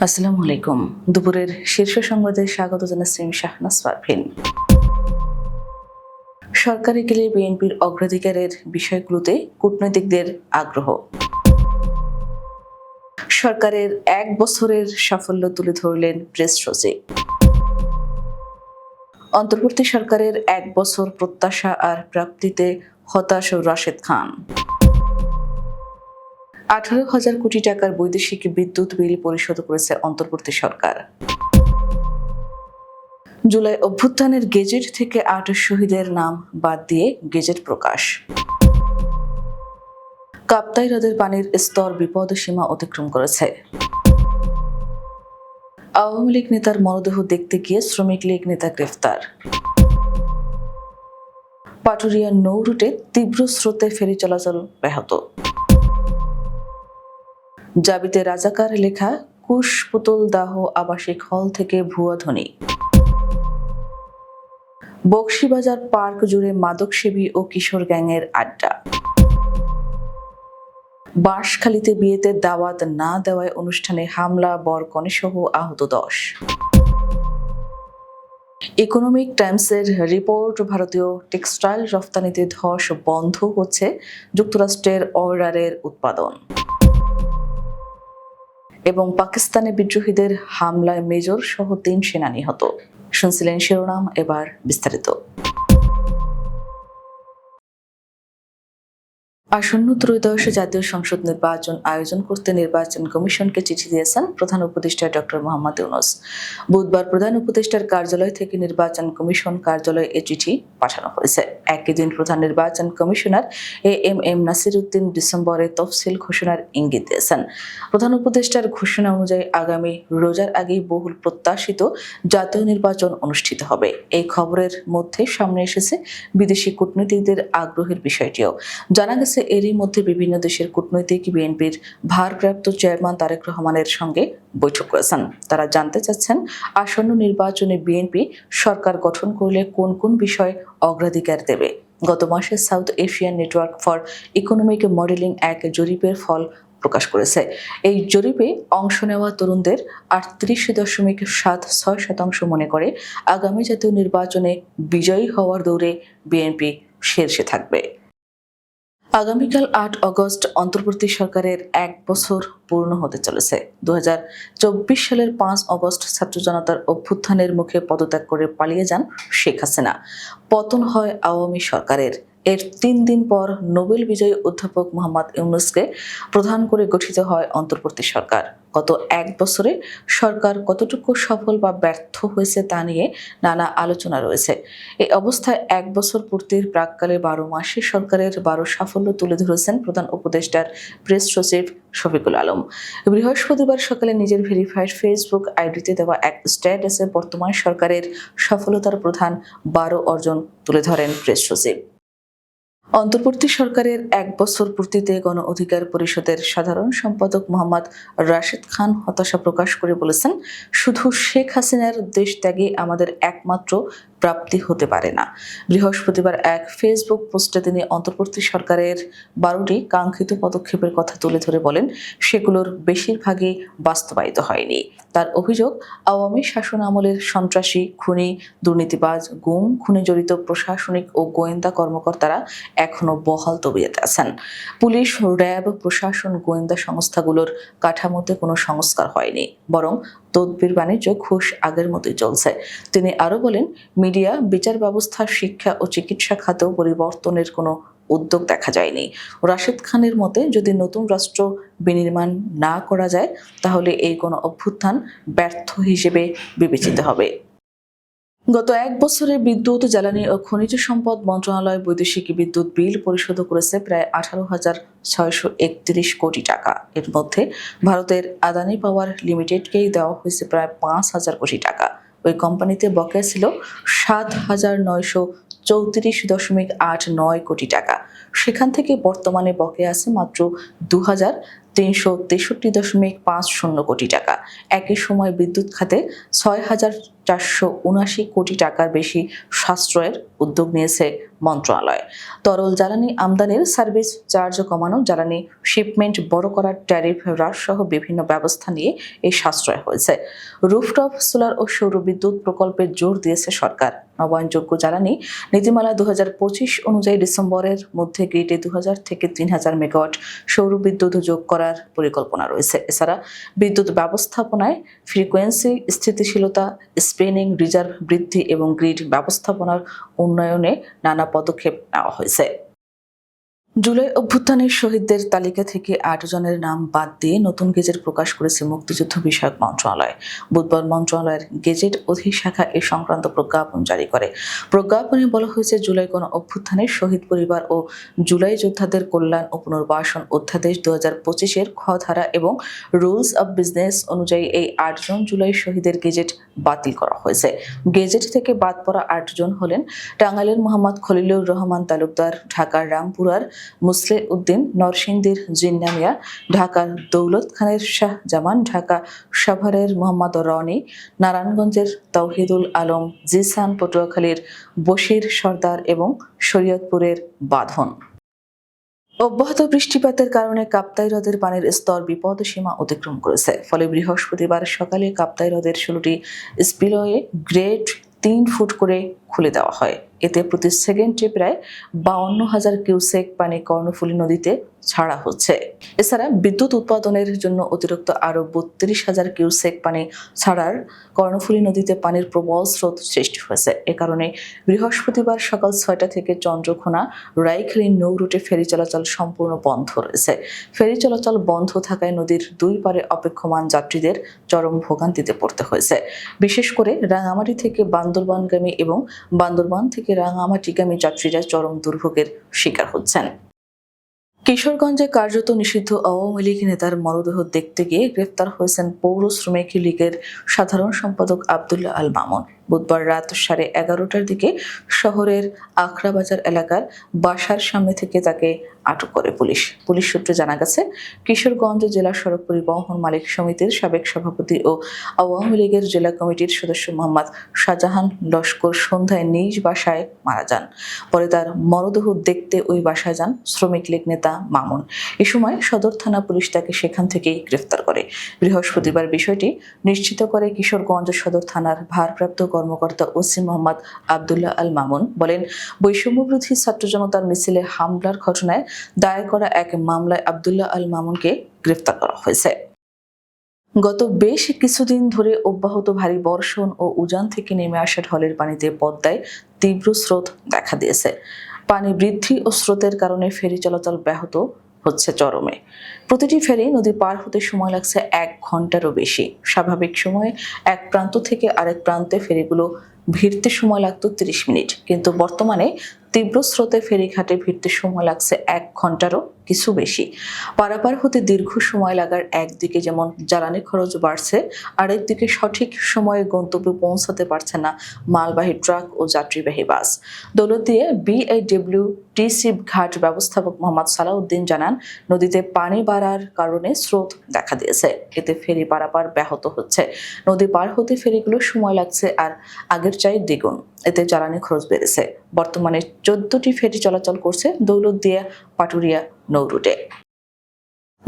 আসসালামু আলাইকুম। দুপুরের শীর্ষ সংবাদে স্বাগত জানাচ্ছি শাহনাজ পারভিন সরকারি গেলে বিএনপির অগ্রাধিকারের বিষয়গুলোতে কূটনৈতিকদের আগ্রহ। সরকারের এক বছরের সাফল্য তুলে ধরলেন প্রেস সচিব। অন্তর্বর্তী সরকারের এক বছর প্রত্যাশা আর প্রাপ্তিতে হতাশ রাশেদ খান। আঠারো হাজার কোটি টাকার বৈদেশিক বিদ্যুৎ বিল পরিশোধ করেছে অন্তর্বর্তী সরকার। জুলাই অভ্যুত্থানের গেজেট থেকে আট শহীদের নাম বাদ দিয়ে গেজেট প্রকাশ। কাপ্তাই হ্রদের পানির স্তর বিপদ সীমা অতিক্রম করেছে। আওয়ামী লীগ নেতার মরদেহ দেখতে গিয়ে শ্রমিক লীগ নেতা গ্রেফতার। পাটুরিয়া নৌ রুটে তীব্র স্রোতে ফেরি চলাচল ব্যাহত। জাবিতে রাজাকার লেখা, কুশ পুতুল দাহ আবাসিক হল থেকে ভুয়া ধ্বনি বক্সিবাজার পার্ক জুড়ে মাদকসেবী ও কিশোর গ্যাংয়ের আড্ডা। বাঁশখালীতে বিয়েতে দাওয়াত না দেওয়ায় অনুষ্ঠানে হামলা বরকনে সহ আহত দশ। ইকোনমিক টাইমসের রিপোর্ট, ভারতীয় টেক্সটাইল রফতানিতে ধস বন্ধ হচ্ছে যুক্তরাষ্ট্রের অর্ডারের উৎপাদন। এবং পাকিস্তানে বিদ্রোহীদের হামলায় মেজর সহ তিন সেনা নিহত। শুনছিলেন শিরোনাম এবার বিস্তারিত। আসন্ন ত্রয়োদশ জাতীয় সংসদ নির্বাচন আয়োজন করতে নির্বাচন কমিশনকে চিঠি দিয়েছেন প্রধান উপদেষ্টা ডক্টর মোহাম্মদ ইউনুস। বুধবার প্রধান উপদেষ্টার কার্যালয় থেকে নির্বাচন কমিশন কার্যালয়ে এ চিঠি পাঠানো হয়েছে। একই দিন প্রধান নির্বাচন commissioner A M M Nasir Uddin ডিসেম্বরে তফসিল ঘোষণার ইঙ্গিত দিয়েছেন। প্রধান উপদেষ্টার ঘোষণা অনুযায়ী আগামী রোজার আগেই বহুল প্রত্যাশিত জাতীয় নির্বাচন অনুষ্ঠিত হবে। এই খবরের মধ্যে সামনে এসেছে বিদেশি কূটনীতিকদের আগ্রহের বিষয়টিও। জানা গেছে এরই মধ্যে বিভিন্ন দেশের কূটনৈতিক বিএনপির ভারপ্রাপ্ত চেয়ারম্যান তারেক রহমানের সঙ্গে বৈঠক করেছেন। তারা জানতে চাচ্ছেন, আসন্ন নির্বাচনে বিএনপি সরকার গঠন করলে কোন কোন বিষয় অগ্রাধিকার দেবে? গত মাসে South Asian Network for Economic Modeling এক জরিপের ফল প্রকাশ করেছে। এই জরিপে অংশ নেওয়া তরুণদের আটত্রিশ দশমিক সাত ছয় শতাংশ মনে করে আগামী জাতীয় নির্বাচনে বিজয়ী হওয়ার দৌড়ে বিএনপি শীর্ষে থাকবে। আগামীকাল আট অগস্ট অন্তর্বর্তী সরকারের এক বছর পূর্ণ হতে চলেছে। দু হাজার চব্বিশ সালের পাঁচ অগস্ট ছাত্র জনতার অভ্যুত্থানের মুখে পদত্যাগ করে পালিয়ে যান শেখ হাসিনা। পতন হয় আওয়ামী সরকারের। এর তিন দিন পর নোবেল বিজয়ী অধ্যাপক মোহাম্মদ ইউনুসকে প্রধান করে গঠিত হয় অন্তর্বর্তী সরকার। গত এক বছরে সরকার কতটুকু সফল বা ব্যর্থ হয়েছে তা নিয়ে নানা আলোচনা রয়েছে। এই অবস্থায় এক বছর পূর্তির প্রাককালে বারো মাসে সরকারের বারো সাফল্য তুলে ধরেছেন প্রধান উপদেষ্টার প্রেস সচিব শফিকুল আলম। বৃহস্পতিবার সকালে নিজের ভেরিফাইড ফেসবুক আইডিতে দেওয়া এক স্ট্যাটাসে বর্তমান সরকারের সফলতার প্রধান বারো অর্জন তুলে ধরেন প্রেস সচিব। অন্তর্বর্তী সরকারের এক বছর পূর্তিতে গণ অধিকার পরিষদের সাধারণ সম্পাদক মোহাম্মদ রাশেদ খান হতাশা প্রকাশ করে বলেছেন, শুধু শেখ হাসিনার দেশ ত্যাগে আমাদের একমাত্র প্রাপ্তি হতে পারে না। বৃহস্পতিবার এক ফেসবুক পোস্টে তিনি অন্তর্বর্তী সরকারের বারোটি কাঙ্ক্ষিত পদক্ষেপের কথা তুলে ধরে বলেন, সেগুলোর বেশিরভাগই বাস্তবায়িত হয়নি। তার অভিযোগ, আওয়ামী শাসন আমলের সন্ত্রাসী, খুনি, দুর্নীতিবাজ, গুম খুনে জড়িত প্রশাসনিক ও গোয়েন্দা কর্মকর্তারা এখনও বহাল তবিয়তে আছেন। পুলিশ, র্যাব, প্রশাসন, গোয়েন্দা সংস্থাগুলোর কাঠামোতে কোনো সংস্কার হয়নি, বরং তদবির বাণিজ্য ঘুষ আগের মতোই চলছে। তিনি আরও বলেন, মিডিয়া, বিচার ব্যবস্থা, শিক্ষা ও চিকিৎসা খাতেও পরিবর্তনের কোনো উদ্যোগ দেখা যায়নি। রাশেদ খানের মতে, যদি নতুন রাষ্ট্র বিনির্মাণ না করা যায়, তাহলে এই কোনো অভ্যুত্থান ব্যর্থ হিসেবে বিবেচিত হবে। গত এক বছরে বিদ্যুৎ, জ্বালানি ও খনিজ সম্পদ মন্ত্রণালয় বৈদেশিক বিদ্যুৎ বিল পরিশোধ করেছে প্রায় আঠারো হাজার ছয়শো একত্রিশ কোটি টাকা। এর মধ্যে ভারতের আদানি পাওয়ার লিমিটেডকেই দেওয়া হয়েছে প্রায় পাঁচ হাজার কোটি টাকা। ওই কোম্পানিতে বকেয়া ছিল সাত হাজার নয়শো চৌত্রিশ দশমিক আট নয় কোটি টাকা। সেখান থেকে বর্তমানে বকেয়া আছে মাত্র দু হাজার তিনশো তেষট্টি দশমিক পাঁচ শূন্য কোটি টাকা। একই সময় বিদ্যুৎ খাতে ছয় হাজার চারশো উনাশি কোটি টাকার বেশি সাশ্রয়ের উদ্যোগ নিয়েছে মন্ত্রণালয়। তরল জ্বালানি আমদানির সার্ভিস চার্জ কমানো, জ্বালানি শিপমেন্ট বড় করার ট্যারিফ হ্রাস সহ বিভিন্ন ব্যবস্থা নিয়ে এই সাশ্রয় হয়েছে। রুফটপ, সোলার ও সৌর বিদ্যুৎ প্রকল্পে জোর দিয়েছে সরকার। নবায়নযোগ্য জ্বালানি নীতিমালা দু হাজার পঁচিশ অনুযায়ী ডিসেম্বরের মধ্যে গ্রিডে দু হাজার থেকে তিন হাজার মেগাওয়াট সৌর বিদ্যুৎ যোগ করার পরিকল্পনা রয়েছে। এছাড়া বিদ্যুৎ ব্যবস্থাপনায় ফ্রিকোয়েন্সি, স্থিতিশীলতা স্পেনিং রিজার্ভ বৃদ্ধি এবং গ্রিড ব্যবস্থাপনার উন্নয়নে নানা পদক্ষেপ নেওয়া হয়েছে। জুলাই অভ্যুত্থানের শহীদদের তালিকা থেকে আট জনের নাম বাদ দিয়ে নতুন গেজেট প্রকাশ করেছে মুক্তিযুদ্ধ বিষয়ক মন্ত্রণালয়। বুধবার মন্ত্রণালয়ের গেজেট অধিশাখা এ সংক্রান্ত প্রজ্ঞাপন জারি করে। প্রজ্ঞাপনে বলা হয়েছে, জুলাই গণ অভ্যুত্থানের শহীদ পরিবার ও জুলাই যোদ্ধাদের কল্যাণ ও পুনর্বাসন অধ্যাদেশ দু হাজার পঁচিশের খ ধারা এবং রুলস অব বিজনেস অনুযায়ী এই আটজন জুলাই শহীদের গেজেট বাতিল করা হয়েছে। গেজেট থেকে বাদ পড়া আটজন হলেন টাঙ্গাইলের মোহাম্মদ খলিলুর রহমান তালুকদার, ঢাকার রামপুরার মুসলে উদ্দিন নরসিংদীর জিন্না মিয়া ঢাকার দৌলত খানের শাহ জামান ঢাকা সাভারের মোহাম্মদ রনি, নারায়ণগঞ্জের তৌহিদুল আলম, জিসান পটুয়াখালীর বশির সর্দার এবং শরীয়তপুরের বাঁধন। অব্যাহত বৃষ্টিপাতের কারণে কাপ্তাই হ্রদের পানির স্তর বিপদ সীমা অতিক্রম করেছে। ফলে বৃহস্পতিবার সকালে কাপ্তাই হ্রদের ষোলোটি স্পিলওয়ে গ্রেড তিন ফুট করে খুলে দেওয়া হয়। এতে প্রতি সেকেন্ডে প্রায় বাউন্ন হাজার কিউসেক পানি কর্ণফুলী নদীতে ছাড়া হচ্ছে। এছাড়া বিদ্যুৎ উৎপাদনের জন্য অতিরিক্ত আরও বত্রিশ হাজার কিউসেক পানি ছাড়ার কর্ণফুলী নদীতে পানির প্রবল স্রোত সৃষ্টি হয়েছে। এ কারণে বৃহস্পতিবার সকাল ছয়টা থেকে চন্দ্রঘোনা রাইখালী নৌ রুটে ফেরি চলাচল সম্পূর্ণ বন্ধ রয়েছে। ফেরি চলাচল বন্ধ থাকায় নদীর দুই পারে অপেক্ষমান যাত্রীদের চরম ভোগান্তিতে পড়তে হয়েছে। বিশেষ করে রাঙামাটি থেকে বান্দরবানগামী এবং বান্দরবান থেকে রাঙামাটিগামী যাত্রীরা চরম দুর্ভোগের শিকার হচ্ছেন। কিশোরগঞ্জে কার্যত নিষিদ্ধ আওয়ামী লীগ নেতার মরদেহ দেখতে গিয়ে গ্রেফতার হয়েছেন পৌর শ্রমিক লীগের সাধারণ সম্পাদক আবদুল্লাহ আল মামুন। বুধবার রাত সাড়ে এগারোটার দিকে শহরের আখড়াবাজার এলাকার বাসার সামনে থেকে তাকে আটক করে পুলিশ। পুলিশ সূত্রে জানা গেছে, কিশোরগঞ্জ জেলা সড়ক পরিবহন মালিক সমিতির সাবেক সভাপতি ও আওয়ামী লীগের জেলা কমিটির সদস্য মোহাম্মদ শাহজাহান লস্কর সন্ধ্যায় নিজ বাসায় মারা যান। পরে তার মরদেহ দেখতে ওই বাসায় যান শ্রমিক লীগ নেতা মামুন। এ সময় সদর থানা পুলিশ তাকে সেখান থেকেই গ্রেফতার করে। বৃহস্পতিবার বিষয়টি নিশ্চিত করে কিশোরগঞ্জ সদর থানার ভারপ্রাপ্ত কর্মকর্তা ওসি মোহাম্মদ আবদুল্লাহ আল মামুন বলেন বৈষম্যবিরোধী ছাত্র জনতার মিছিলে হামলার ঘটনায় দায়ের করা এক মামলায় আবদুল্লাহ আল মামুনকে গ্রেফতার করা হয়েছে। গত বেশ কিছুদিন ধরে অব্যাহত ভারী বর্ষণ ও উজান থেকে নেমে আসা ঢলের পানিতে পদ্মায় তীব্র স্রোত দেখা দিয়েছে। পানি বৃদ্ধি ও স্রোতের কারণে ফেরি চলাচল ব্যাহত হচ্ছে চরমে। প্রতিটি ফেরি নদী পার হতে সময় লাগছে এক ঘন্টারও বেশি। স্বাভাবিক সময়ে এক প্রান্ত থেকে আরেক প্রান্তে ফেরিগুলো ভিড়তে সময় লাগতো তিরিশ মিনিট। কিন্তু বর্তমানে তীব্র স্রোতে ফেরিঘাটে ভিড়তে সময় লাগছে এক ঘন্টারও কিছু বেশি। পারাপার হতে দীর্ঘ সময় লাগার একদিকে যেমন জ্বালানি খরচ বাড়ছে, আরেকদিকে সঠিক সময়ে গন্তব্যে পৌঁছাতে পারছে না মালবাহী ট্রাক ও যাত্রীবাহী বাস। দৌলতদিয়ে বিআইডব্লিউ টিসি ঘাট ব্যবস্থাপক মোহাম্মদ সালাউদ্দিন জানান, নদীতে পানি বাড়ার কারণে স্রোত দেখা দিয়েছে। এতে ফেরি পারাপার ব্যাহত হচ্ছে। নদী পার হতে ফেরিগুলো সময় লাগছে আর আগের চাই দ্বিগুণ। এতে জ্বালানি খরচ বেড়েছে। বর্তমানে চোদ্দটি ফেরি চলাচল করছে দৌলতদিয়া, পাটুরিয়া, নৌ রুটে।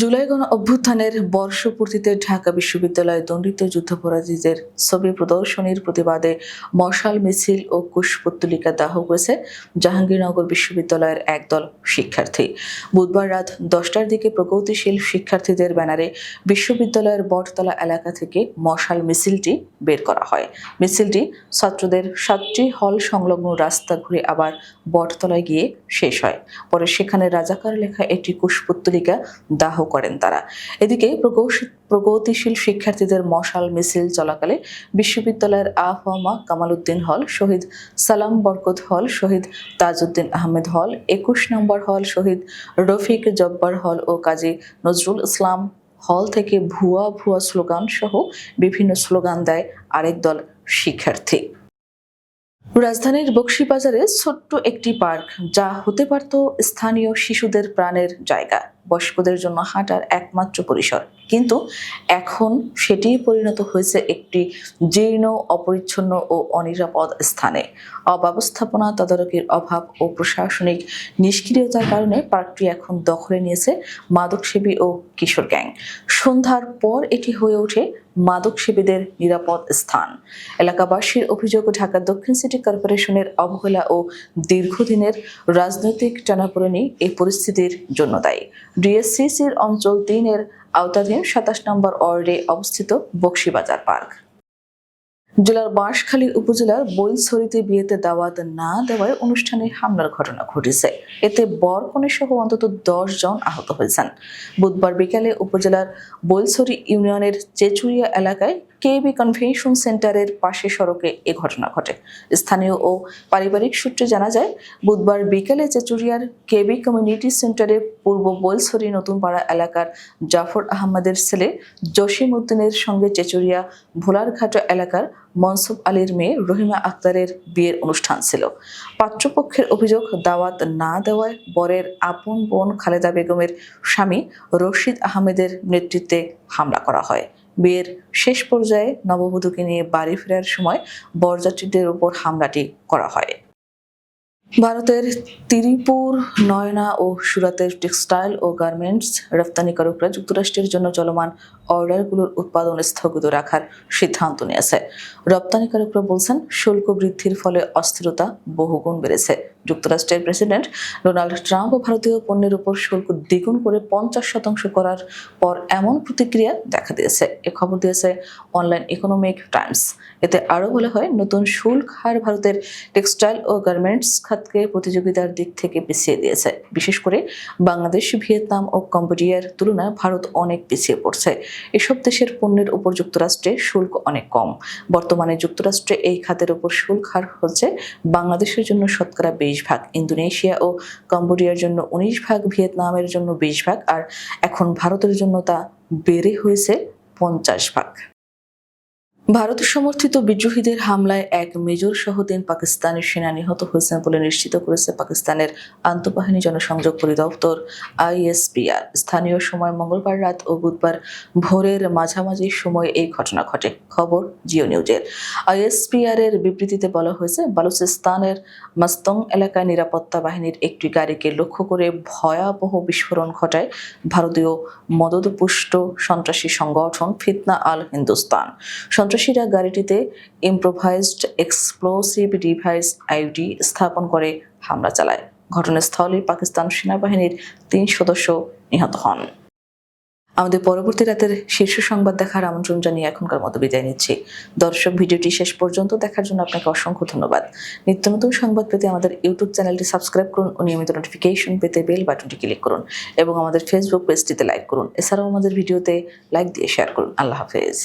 জুলাই গণ অভ্যুত্থানের বর্ষপূর্তিতে ঢাকা বিশ্ববিদ্যালয়ে দণ্ডিত যুদ্ধাপরাধীদের ছবি প্রদর্শনীর প্রতিবাদে মশাল মিছিল ও কুশপুত্তলিকা দাহ করেছে জাহাঙ্গীরনগর বিশ্ববিদ্যালয়ের একদল শিক্ষার্থী। বুধবার রাত দশটার দিকে প্রগতিশীল শিক্ষার্থীদের ব্যানারে বিশ্ববিদ্যালয়ের বটতলা এলাকা থেকে মশাল মিছিলটি বের করা হয়। মিছিলটি ছাত্রদের সাতটি হল সংলগ্ন রাস্তা ঘুরে আবার বটতলায় গিয়ে শেষ হয়। পরে সেখানে রাজাকার লেখা একটি কুশপুত্তলিকা দাহ করেন তারা। এদিকে প্রগতিশীল শিক্ষার্থীদের মশাল মিছিল চলাকালে বিশ্ববিদ্যালয়ের আহমা কামাল উদ্দিন হল, শহীদ সালাম বরকত হল, শহীদ তাজউদ্দিন আহমেদ হল, একুশ নম্বর হল, শহীদ রফিক জব্বার হল ও কাজী নজরুল ইসলাম হল থেকে ভুয়া ভুয়া স্লোগান সহ বিভিন্ন স্লোগান দেয় আরেক দল শিক্ষার্থী। রাজধানীর বক্সিবাজারে ছোট্ট একটি পার্ক, যা হতে পারত স্থানীয় শিশুদের প্রাণের জায়গা। বয়স্কদের জন্য হাঁটার একমাত্র পরিসর। কিন্তু এখন সেটি পরিণত হয়েছে একটি জীর্ণ, অপরিচ্ছন্ন ও অনিরাপদ স্থানে। অব্যবস্থাপনা তদারকির অভাব ও প্রশাসনিক নিষ্ক্রিয়তার কারণে পার্কটি এখন দখলে নিয়েছে মাদকসেবী ও কিশোর গ্যাং। সন্ধ্যার পর এটি হয়ে ওঠে মাদকসেবীদের নিরাপদ স্থান। এলাকাবাসীর অভিযোগ, ঢাকা দক্ষিণ সিটি কর্পোরেশনের অবহেলা ও দীর্ঘদিনের রাজনৈতিক টানাপোড়েনই এই পরিস্থিতির জন্য দায়ী। ডিএসসিসির অঞ্চল তিনের আওতাধীন সাতাশ নম্বর ওয়ার্ডে অবস্থিত বক্সিবাজার পার্ক। জেলার বাঁশখালী উপজেলার বইলছড়িতে বিয়েতে দাওয়াত না দেওয়ায় অনুষ্ঠানে হামলার ঘটনা ঘটেছে। এতে বর কনে সহ অন্তত দশ জন আহত হয়েছেন। বুধবার বিকালে উপজেলার বইলছড়ি ইউনিয়নের চেচুরিয়া এলাকায় কেবি কনভেনশন সেন্টারের পাশে সড়কে এ ঘটনা ঘটে। স্থানীয় ও পারিবারিক সূত্রে জানা যায়, বুধবার বিকেলে চেচুরিয়ার কেবি কমিউনিটি সেন্টারে পূর্ব বৈলছড়ি নতুনপাড়া এলাকার জাফর আহমদের ছেলে জসিম উদ্দিনের সঙ্গে চেচুরিয়া ভোলারঘাট এলাকার মনসুব আলীর মেয়ে রহিমা আক্তারের বিয়ের অনুষ্ঠান ছিল। পাত্রপক্ষের অভিযোগ, দাওয়াত না দেওয়ায় বরের আপন বোন খালেদা বেগমের স্বামী রশিদ আহমেদের নেতৃত্বে হামলা করা হয়। বিয়ের শেষ পর্যায়ে নববধূকে নিয়ে বাড়ি ফেরার সময় বরযাত্রীদের উপর হামলাটি করা হয়। ভারতের তিরিপুর, নয়না ও সুরাতের টেক্সটাইল ও গার্মেন্টস রপ্তানিকারকরা যুক্তরাষ্ট্রের জন্য চলমান অর্ডারগুলোর উৎপাদন স্থগিত রাখার সিদ্ধান্ত নিয়েছে। রপ্তানিকারকরা বলছেন, শুল্ক বৃদ্ধির ফলে অস্থিরতা বহুগুণ বেড়েছে। যুক্তরাষ্ট্রের প্রেসিডেন্ট ডোনাল্ড ট্রাম্প ভারতীয় পণ্যের উপর শুল্ক দ্বিগুণ করে পঞ্চাশ শতাংশ করার পর এমন প্রতিক্রিয়া দেখা দিয়েছে। এ খবর দিয়েছে অনলাইন ইকোনমিক টাইমস। এতে আরও বলা হয়, নতুন শুল্ক হার ভারতের টেক্সটাইল ও গার্মেন্টস খাতকে প্রতিযোগিতার দিক থেকে পিছিয়ে দিয়েছে। বিশেষ করে বাংলাদেশ, ভিয়েতনাম ও কম্বোডিয়ার তুলনায় ভারত অনেক পিছিয়ে পড়ছে। এসব দেশের পণ্যের উপর যুক্তরাষ্ট্রে শুল্ক অনেক কম। বর্তমানে যুক্তরাষ্ট্রে এই খাতের উপর শুল্ক হার হচ্ছে বাংলাদেশের জন্য শতকরা বিশ ভাগ, ইন্দোনেশিয়া ও কম্বোডিয়ার জন্য উনিশ ভাগ, ভিয়েতনামের জন্য বিশ ভাগ, আর এখন ভারতের জন্য তা বেড়ে হয়েছে পঞ্চাশ ভাগ। ভারত সমর্থিত বিদ্রোহীদের হামলায় এক মেজর সহ তিন পাকিস্তানি সেনা নিহত হয়েছেন বলে নিশ্চিত করেছে পাকিস্তানের আন্তঃবাহিনী জনসংযোগ পরিদপ্তর আইএসপিআর স্থানীয় সময় মঙ্গলবার রাত ও বুধবার ভোরের মাঝামাঝি সময় এই ঘটনা ঘটে। খবর জিও নিউজের। আইএসপিআর এর বিবৃতিতে বলা হয়েছে, বালুচিস্তানের মাস্তং এলাকায় নিরাপত্তা বাহিনীর একটি গাড়িকে লক্ষ্য করে ভয়াবহ বিস্ফোরণ ঘটায় ভারতীয় মদতপুষ্ট সন্ত্রাসী সংগঠন ফিতনা আল হিন্দুস্তান। সন্ত্রাসীরা গাড়িটিতে ইম্প্রোভাইজড এক্সপ্লোসিভ ডিভাইস আইডি স্থাপন করে হামলা চালায়। ঘটনাস্থলে পাকিস্তান সেনাবাহিনীর তিন সদস্য নিহত হন। আমাদের পরবর্তী রাতের শীর্ষ সংবাদ দেখার আমন্ত্রণ জানিয়ে এখনকার মতো বিদায় নিচ্ছি। দর্শক, ভিডিওটি শেষ পর্যন্ত দেখার জন্য আপনাকে অসংখ্য ধন্যবাদ। নিত্য নতুন সংবাদ পেতে আমাদের ইউটিউব চ্যানেলটি সাবস্ক্রাইব করুন ও নিয়মিত নোটিফিকেশন পেতে বেল বাটনটি ক্লিক করুন এবং আমাদের ফেসবুক পেজটিতে লাইক করুন। এছাড়াও আমাদের ভিডিওতে লাইক দিয়ে শেয়ার করুন। আল্লাহ হাফেজ।